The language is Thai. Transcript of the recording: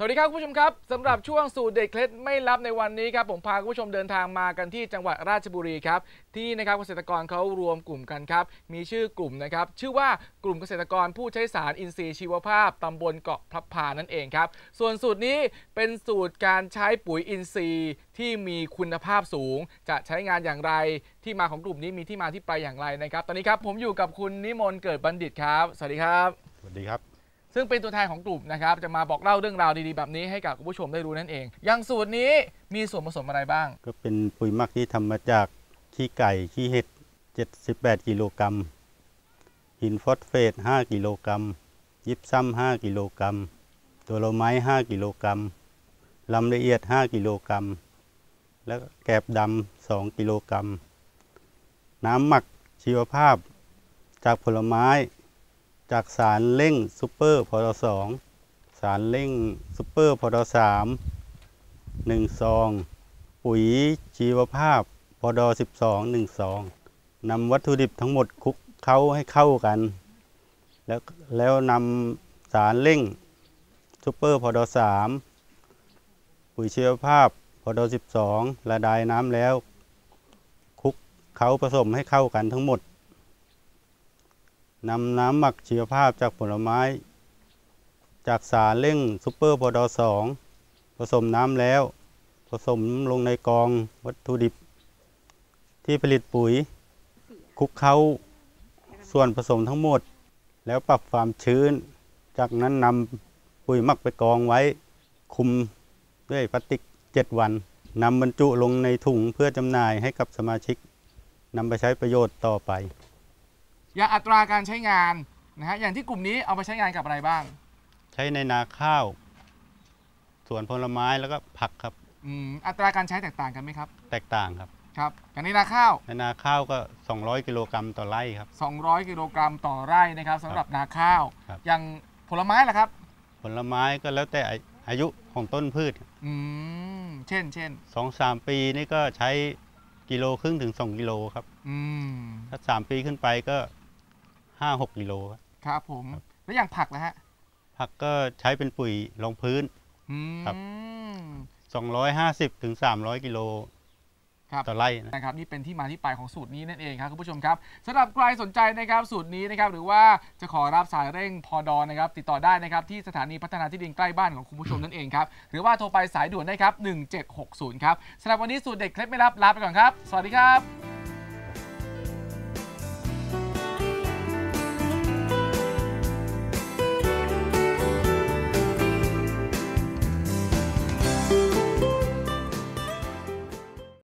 สวัสดีครับคุณผู้ชมครับสำหรับช่วงสูตรเด็ดเคล็ดไม่ลับในวันนี้ครับผมพาคุณผู้ชมเดินทางมากันที่จังหวัดราชบุรีครับที่นี่นะครับเกษตรกรเขารวมกลุ่มกันครับมีชื่อกลุ่มนะครับชื่อว่ากลุ่มเกษตรกรผู้ใช้สารอินทรีย์ชีวภาพตำบลเกาะพลับพานั่นเองครับส่วนสูตรนี้เป็นสูตรการใช้ปุ๋ยอินทรีย์ที่มีคุณภาพสูง จะใช้งานอย่างไรที่มาของกลุ่มนี้มีที่มาที่ไปอย่างไรนะครับ ตอนนี้ครับผมอยู่กับคุณนิมนต์เกิดบัณฑิตครับ สวัสดีครับสวัสดีครับ ซึ่งเป็นตัวแทนของกลุ่มนะครับ จะมาบอกเล่าเรื่องราวดีๆแบบนี้ให้กับคุณผู้ชมได้รู้นั่นเอง อย่างสูตรนี้มีส่วนผสมอะไรบ้าง ก็เป็นปุ๋ยหมักที่ทำมาจากขี้ไก่ขี้เห็ด 78 กิโลกรัม หินฟอสเฟต 5 กิโลกรัม ยิบซ้ำ5กิโลกรัม ตัวโลไม้ 5 กิโลกรัม ลำละเอียด 5 กิโลกรัม แล้วก็แกบดำ 2 กิโลกรัม น้ำหมักชีวภาพจากผลไม้ จากสารเร่งซูเปอร์พอดสองสารเร่งซูเปอร์พอดสามหนึ่งซอง ปุ๋ยชีวภาพพอดสิบสองหนึ่งซองนำวัตถุดิบทั้งหมดคลุกเข้าให้เข้ากัน แล้วแล้วนำสารเร่งซูเปอร์พอดสามปุ๋ยชีวภาพพอดสิบสองละลายน้ำแล้วคลุกเขาผสมให้เข้ากันทั้งหมด นำน้ำหมักชีวภาพจากผลไม้ จากสารเร่งซูเปอร์พอดอสองผสมน้ำแล้ว ผสมลงในกองวัตถุดิบ ที่ผลิตปุ๋ยคลุกเข้าส่วนผสมทั้งหมด แล้วปรับความชื้น จากนั้นนำปุ๋ยหมักไปกองไว้ คุมด้วยพลาสติก 7 วันนำบรรจุลงในถุงเพื่อจำหน่ายให้กับสมาชิกนำไปใช้ประโยชน์ต่อไป อย่างอัตราการใช้งานนะฮะอย่างที่กลุ่มนี้เอาไปใช้งานกับอะไรบ้าง ใช้ในนาข้าวสวนผลไม้แล้วก็ผักครับอืมอัตราการใช้แตกต่างกันไหมครับ แตกต่างครับครับอย่างในนาข้าวในนาข้าวก็ 200 กิโลกรัมต่อไร่ครับ 200 กิโลกรัมต่อไร่นะครับสำหรับนาข้าว ครับ อย่างผลไม้ล่ะครับผลไม้ก็แล้วแต่อาอายุของต้นพืชอืมเช่นเช่น2-3ปีนี่ก็ใช้กิโลครึ่งถึง2กิโลครับ อืมถ้า3ปีขึ้นไปก็ 5-6กิโลครับครับผม แล้วอย่างผักนะฮะ ผักก็ใช้เป็นปุ๋ยรองพื้นอืมครับ250ถึง300กิโลครับต่อไร่นะนะครับนี่เป็นที่มาที่ไปของสูตรนี้นั่นเองครับคุณผู้ชมครับสำหรับใครสนใจนะครับสูตรนี้นะครับหรือว่าจะขอรับสายเร่งพอดอนะครับติดต่อได้นะครับที่สถานีพัฒนาที่ดินใกล้บ้านของคุณผู้ชมนั่นเองครับหรือว่าโทรไปสายด่วนได้ครับ1760ครับสำหรับวันนี้สูตรเด็ดเคล็ดไม่ลับลาไปก่อนครับ สวัสดีครับ